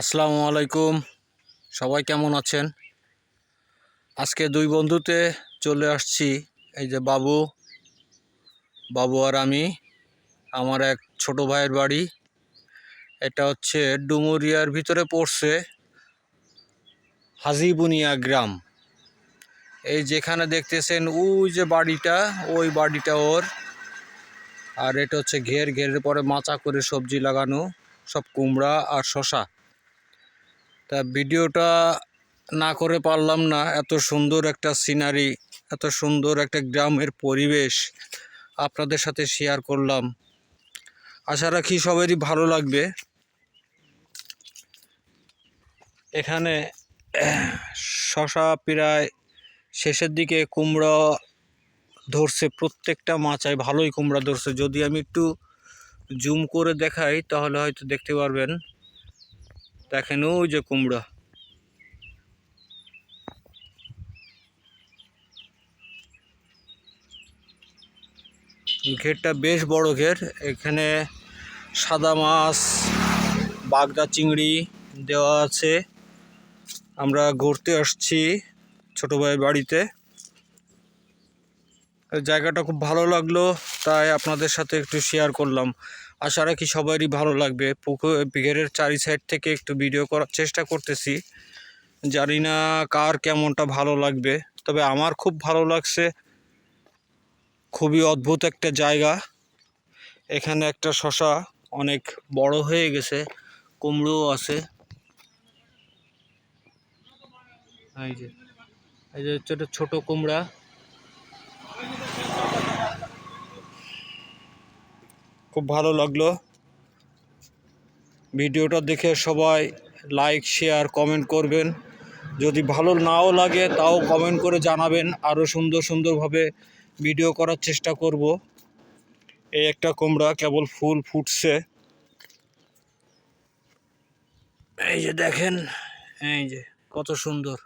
আসসালামু আলাইকুম। সবাই কেমন আছেন? আজকে দুই বন্ধুতে চলে আসছি, এই যে বাবু বাবু আর আমি, আমার এক ছোট ভাইয়ের বাড়ি। এটা হচ্ছে ডুমুরিয়ার ভিতরে পড়ছে হাজিবুনিয়া গ্রাম। এই যেখানে দেখতেছেন ওই যে বাড়িটা, ওই বাড়িটা ওর। আর এটা হচ্ছে ঘের, ঘেরের পরে মাচা করে সবজি লাগানো, সব কুমড়া আর শশা তা ভিডিওটা না করে পারলাম না। এত সুন্দর একটা সিনারি এত সুন্দর একটা গ্রামের পরিবেশ আপনাদের সাথে শেয়ার করলাম। আশা রাখি সবারই ভালো লাগবে। এখানে শশা প্রায় শেষের দিকে কুমড়া ধরছে, প্রত্যেকটা মাচায় ভালোই কুমড়া ধরছে। যদি আমি একটু জুম করে দেখাই, তাহলে হয়তো দেখতে পারবেন। দেখেন, ওই যে কুমড়া। ঘেরটা বেশ বড় ঘের। এখানে সাদা মাছ, বাগদা চিংড়ি দেওয়া আছে। আমরা ঘুরতে আসছি ছোট ভাইয়ের বাড়িতে। জায়গাটা খুব ভালো লাগল, তাই আপনাদের সাথে একটু শেয়ার করলাম। আশা রাখি সবারই ভালো লাগবে। পুকুর ঘেরের চারি সাইড থেকে একটু ভিডিও করার চেষ্টা করতেছি। জানি না কার কেমনটা ভালো লাগবে, তবে আমার খুব ভালো লাগছে। খুবই অদ্ভুত একটা জায়গা। এখানে একটা শশা অনেক বড় হয়ে গেছে, কুমড়োও আছে। এই যে এই যে ছোট কুমড়া। খুব ভালো লাগল। ভিডিওটা দেখে সবাই লাইক শেয়ার কমেন্ট করবেন। যদি ভালো নাও লাগে তাও কমেন্ট করে জানাবেন। আরও সুন্দর সুন্দরভাবে ভিডিও করার চেষ্টা করব। এই একটা কুমড়া কেবল ফুল ফুটছে। এই যে দেখেন, এই যে কত সুন্দর।